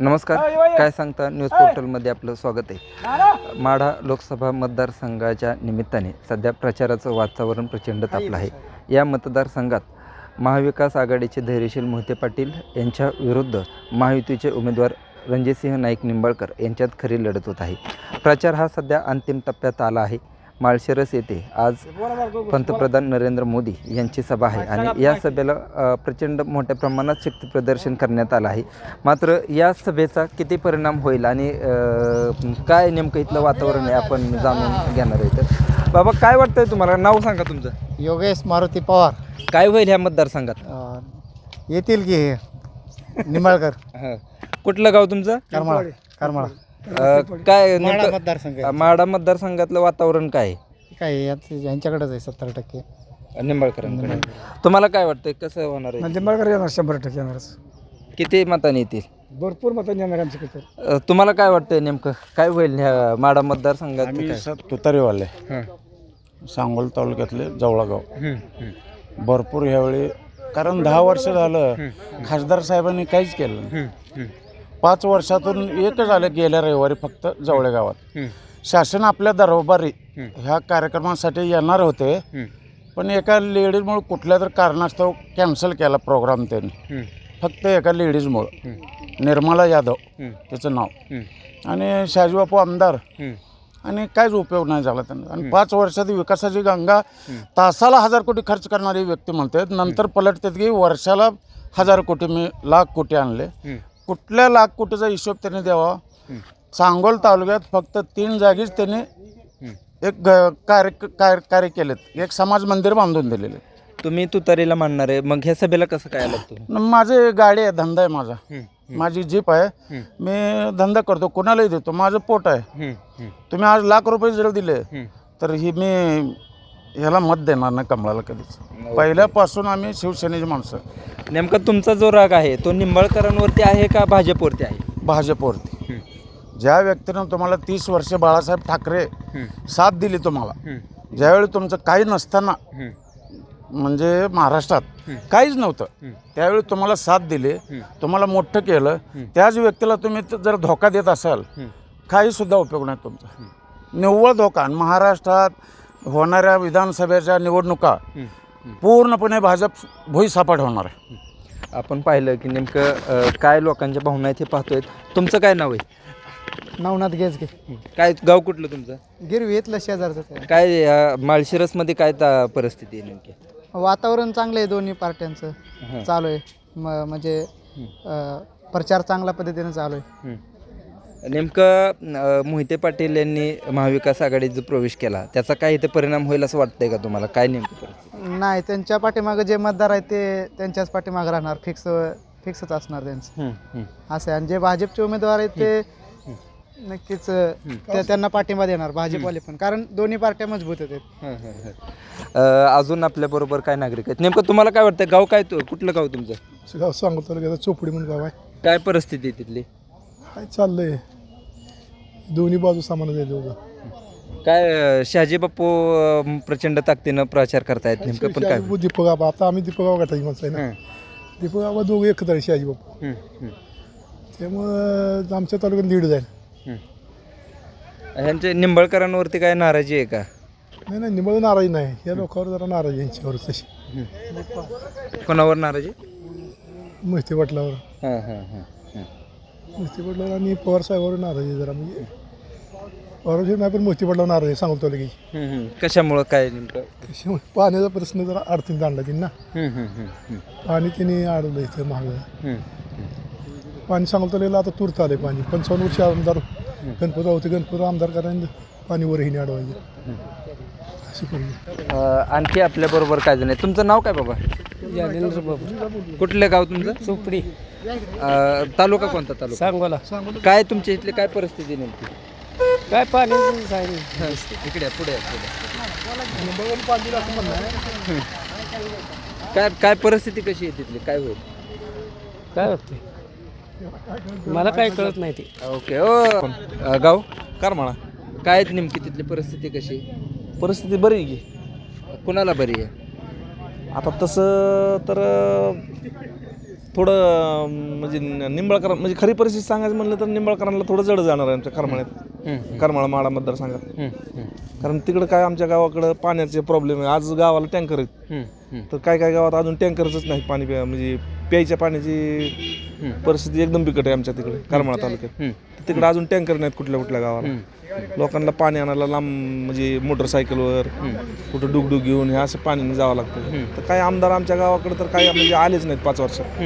नमस्कार. काय सांगता? न्यूज पोर्टलमध्ये आपलं स्वागत आहे. माढा लोकसभा मतदारसंघाच्या निमित्ताने सध्या प्रचाराचं वातावरण प्रचंड तापलं आहे. या मतदारसंघात महाविकास आघाडीचे धैर्यशील मोहिते पाटील यांच्या विरुद्ध महायुतीचे उमेदवार रणजितसिंह नाईक निंबाळकर यांच्यात खरी लढत होत आहे. प्रचार हा सध्या अंतिम टप्प्यात आला आहे. माळशिरस येथे आज पंतप्रधान नरेंद्र मोदी यांची सभा आहे. आणि या सभेला प्रचंड मोठ्या प्रमाणात शक्ती प्रदर्शन करण्यात आलं आहे. मात्र या सभेचा किती परिणाम होईल आणि काय नेमकं इथलं वातावरण आहे आपण जाणून घेणार आहे तर बाबा काय वाटतंय तुम्हाला? नाव सांगा तुमचं. योगेश मारुती पवार. काय होईल ह्या मतदारसंघात? येतील की हे? निंबाळकर. हं. कुठलं गाव तुमचं? करमाळा. करमाळा. अ, काय नेमकं मतदारसंघ माढा मतदारसंघातलं वातावरण काय आहे? काय यात- यांच्याकडेच आहे सत्तर टक्के. निंबाळकरांकडे. तुम्हाला काय वाटतंय कसं होणार आहे? निंबाळकर येणार शंभर टक्के येणारच. किती मतांनी येतील? भरपूर मतांनी येणार आमच्याकडे अ, तुम्हाला काय वाटतंय नेमकं? काय होईल ह्या माडा मतदारसंघात? आम्ही काय? स तुतारीवाले. सांगोल तालुक्यातले जवळगाव. भरपूर ह्यावेळी कारण दहा वर्ष झालं खासदार साहेबांनी काहीच केलं नाही. पाच वर्षातून एकच आलं गेल्या रविवारी फक्त जवळे गावात. शासन आपल्या दरबारी. ह्या कार्यक्रमासाठी येणार होते. पण एका लेडीजमुळे कुठल्या तर कारणास्तव कॅन्सल केला प्रोग्राम त्यांनी. फक्त एका लेडीजमुळं निर्मला यादव त्याचं नाव. आणि शाजीबापू आमदार. आणि काहीच उपयोग नाही झाला त्यांना. आणि पाच वर्षात विकासाची गंगा तासाला हजार कोटी खर्च करणारी व्यक्ती म्हणतात. नंतर पलटतात की वर्षाला हजार कोटी मी लाख कोटी आणले. कुठल्या लाख कोटीचा हिशोब त्यांनी द्यावा. सांगोल तालुक्यात फक्त तीन जागीच त्यांनी. एक ग- कार्य कार्य कार्य केलेत. एक समाज मंदिर बांधून दिलेले. तुम्ही तुतारीला मानणार आहे. मग ह्या सभेला कसं काय आलात तुम्ही? न माझे गाडी आहे धंदा आहे माझा. माझी जीप आहे. हं. मी धंदा करतो कोणालाही देतो. माझं पोट आहे. तुम्ही आज लाख रुपये जर दिले. तर ही मी ह्याला मत देणार नाही कमळाला कधीच. पहिल्यापासून आम्ही शिवसेनेची माणसं नेमका तुमचा जो राग आहे तो निंबाळकरांवरती आहे का भाजपवरती आहे? भाजपवरती. ज्या व्यक्तीनं तुम्हाला तीस वर्षे बाळासाहेब ठाकरे साथ दिली तुम्हाला ज्यावेळी तुमचं काही नसताना म्हणजे महाराष्ट्रात. काहीच नव्हतं. त्यावेळी तुम्हाला साथ दिली. तुम्हाला मोठं केलं. त्याच व्यक्तीला तुम्ही जर धोका देत असाल. काही सुद्धा उपयोग नाही तुमचा. निव्वळ धोका. आणि महाराष्ट्रात होणाऱ्या विधानसभेच्या निवडणुका. पूर्णपणे भाजप भुईसापाट होणार आहे आपण पाहिलं की नेमकं अ, काय लोकांच्या भावना आहेत हे पाहतोय तुमचं काय नाव आहे नवनाथ गेजगे हं. काय गाव कुठलं तुमचं गिरवी येतलं शेजारचं. काय अ, माळशिरसमध्ये काय ता- परिस्थिती आहे नेमकी वातावरण चांगलं आहे दोन्ही पार्ट्यांचं हं. चालू आहे म म्हणजे अं, प्रचार चांगल्या पद्धतीने चालू आहे. नेमकं मोहिते पाटील यांनी महाविकास आघाडीत जो प्रवेश केला त्याचा काय इथे परिणाम होईल असं वाटतंय का तुम्हाला? काय नेमकं? नाही त्यांच्या पाठीमागं जे मतदार आहेत ते त्यांच्याच पाठीमागं राहणार फिक्स फिक्सच असणार त्यांचं. हं, हं. असं आहे. आणि जे भाजपचे उमेदवार आहेत ते नक्कीच त्यांना पाठिंबा देणार भाजपवाले पण. कारण दोन्ही पार्ट्या मजबूत आहेत. हं, हं, हं. अजून आपल्याबरोबर काय नागरिक आहेत? नेमकं तुम्हाला काय वाटतं गाव काय तु- कुठलं गाव तुमचं? गाव सांगू तालुक्याचा चोपडी म्हणून गाव आहे. काय परिस्थिती आहे तिथली? हाय चाललंय? दोन्ही बाजू सामान आहे दोघं काय अ, शहाजी बापू अ, प्रचंड ताकदीनं प्रचार करतायत नेमकं पण काय? दीपक बाबा आता आम्ही दीपक बाबा गटाची माणसं आहे ना. हं, दीपक बाबा दोघं एकत्र आहे शहाजी बापू. हं, हं, त्यामुळं आमच्या तालुक्यात लीड जाईल हं. ह्यांच्या निंबाळकरांवरती काय नाराजी आहे का? नाही नाही निवड नाराजी नाही. या लोकांवर जरा नाराजी आहे यांच्यावर तशी. कोणावर नाराजी? मोहिते पाटलावर हां हां हां हां. मोहिते पाटलावर आणि पवार साहेबावर नाराजी आहे जरा म्हणजे पवार साहेब नाही पण मोहिते पाटलावर नाराजी आहे, सांगू तालुक्याची हं, हं. कशामुळं काय नेमकं? त्याच्यामुळे पाण्याचा प्रश्न जरा अडचणीत आणला त्यांना हं, पाणी त्यांनी अडवलं इथं महाग हं. पाणी सांगतो आता तुरत आले पाणी. पंचावन्न वर्ष आमदार गणपती होते गणपती आमदार करायला पाणी वरही नाही अडवायचं. अशी. अ, आणखी आपल्या बरोबर काय जण आहे तुमचं नाव काय बाबा? कुठलं गाव तुमचं? चोपडी. तालुका कोणता तालुका? सांगोला. काय तुमच्या इथली काय परिस्थिती नेमकी? काय पाणी इकडे या, पुढे या, पुढे. काय काय परिस्थिती कशी आहे तिथली? काय होईल? काय वाटते मला काय कळत नाही ते. ओके ओ. अ, गाव? करमाळा. काय आहे नेमकी तिथली परिस्थिती कशी? परिस्थिती बरी आहे की? कुणाला बरी आहे? आता तसं तर थोडं म्हणजे निंबाळकर म्हणजे खरी परिस्थिती सांगायचं म्हणलं तर निंबाळकरांना थोडं जड जाणार आहे आमच्या करमाळ्यात. करमाळा माडा मतदारसंघात. कारण तिकडं काय आमच्या गावाकडं पाण्याचे प्रॉब्लेम आहे. आज गावाला टँकर आहेत. तर काय काय गावात अजून टँकरच नाही पाणी म्हणजे प्यायच्या पाण्याची परिस्थिती एकदम बिकट आहे आमच्या तिकडे करमाळा तालुक्यात. तिकडे अजून टँकर नाहीत कुठल्या कुठल्या गावाला. लोकांना पाणी आणायला लांब म्हणजे मोटरसायकलवर कुठं डुगडुग घेऊन हे असं पाणी जावं लागतं. तर काही आमदार आमच्या गावाकडे तर काही म्हणजे आलेच नाहीत पाच वर्षात.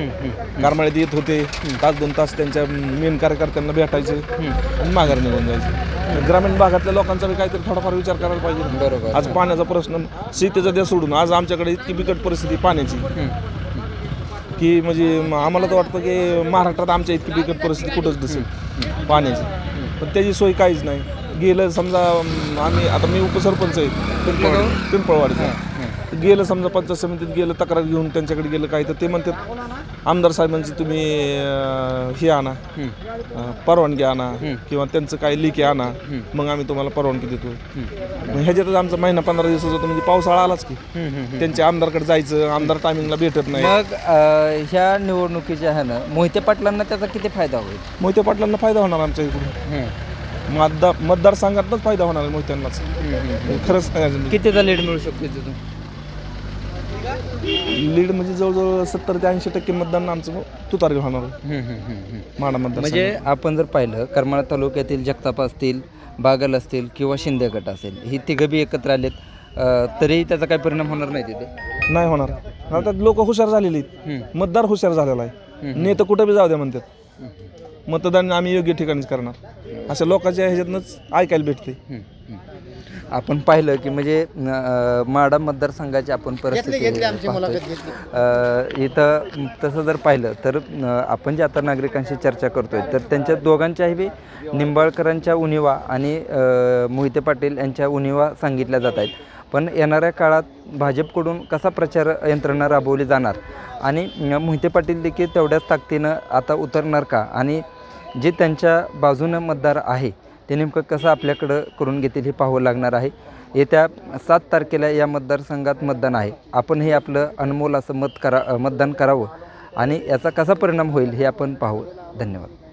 करमाळ्यात येत होते. तास दोन तास त्यांच्या मेन कार्यकर्त्यांना भेटायचे आणि माघार निघून जायचे. ग्रामीण भागातल्या लोकांचा काहीतरी थोडाफार विचार करायला पाहिजे. बरोबर. आज पाण्याचा प्रश्न शेतीचा द्या सोडून आज आमच्याकडे इतकी बिकट परिस्थिती पाण्याची. की म्हणजे म- आम्हाला तर वाटतं की महाराष्ट्रात आमच्या इतकी बिकट परिस्थिती कुठंच दिसेल पाण्याची. पण त्याची सोय काहीच नाही. गेलं समजा आम्ही आता मी उपसरपंच आहे पिंपळवाडी पिंपळवाडीचा. गेलं समजा पंचायत समितीत गेलं तक्रार घेऊन त्यांच्याकडे गेलं काय तर ते म्हणतात आमदार साहेबांची तुम्ही हे आणा परवानगी आणा किंवा त्यांचं काय लिखी आणा मग आम्ही तुम्हाला परवानगी देतो. मग ह्याच्यातच आमचा महिना पंधरा दिवसाचा होतो म्हणजे पावसाळा आलाच की. त्यांच्या आमदारकडे जायचं आमदार टायमिंगला भेटत नाही. मग ह्या निवडणुकीच्या ह्यानं मोहिते पाटलांना त्याचा किती फायदा होईल? मोहिते पाटलांना फायदा होणार आमच्या इकडून. मतदार मतदारसंघातच फायदा होणार आहे मोहित्यांनाच खरंच सांगायचं. कितीचा लीड मिळू शकतो तिथून लीड म्हणजे जवळजवळ सत्तर ते ऐंशी टक्के मतदान आमचं तुतारी होणार. माडा मतदार म्हणजे आपण जर पाहिलं करमाळा तालुक्यातील जगताप असतील बागल असतील किंवा शिंदे गट असेल ही तिघं बी एकत्र आलेत तरीही त्याचा काही परिणाम होणार नाही तिथे? नाही होणार. आता लोक हुशार झालेली आहेत. मतदार हुशार झालेला आहे. नेतं कुठं बी जाऊ द्या म्हणतात. मतदान आम्ही योग्य ठिकाणीच करणार. अशा लोकांच्या ह्याच्यातनंच ऐकायला भेटते आपण पाहिलं की म्हणजे अ, माडा मतदारसंघाची आपण परिस्थिती पाहतोय. अ, इथं तसं जर पाहिलं तर अ, आपण जे आता नागरिकांशी चर्चा करतोय तर त्यांच्या दोघांच्याही बी निंबाळकरांच्या उणिवा आणि अ, मोहिते पाटील यांच्या उणिवा सांगितल्या जात आहेत. पण येणाऱ्या काळात भाजपकडून कसा प्रचार यंत्रणा राबवली जाणार? आणि अ, मोहिते पाटील देखील तेवढ्याच ताकदीनं आता उतरणार का? आणि जे त्यांच्या बाजूनं मतदार आहे ते नेमकं कसं आपल्याकडं करून घेतील हे पाहावं लागणार आहे. येत्या सात तारखेला या मतदारसंघात मतदान आहे. आपण हे आपलं अनमोल असं मत करा मतदान करावं आणि याचा कसा परिणाम होईल हे आपण पाहू. धन्यवाद.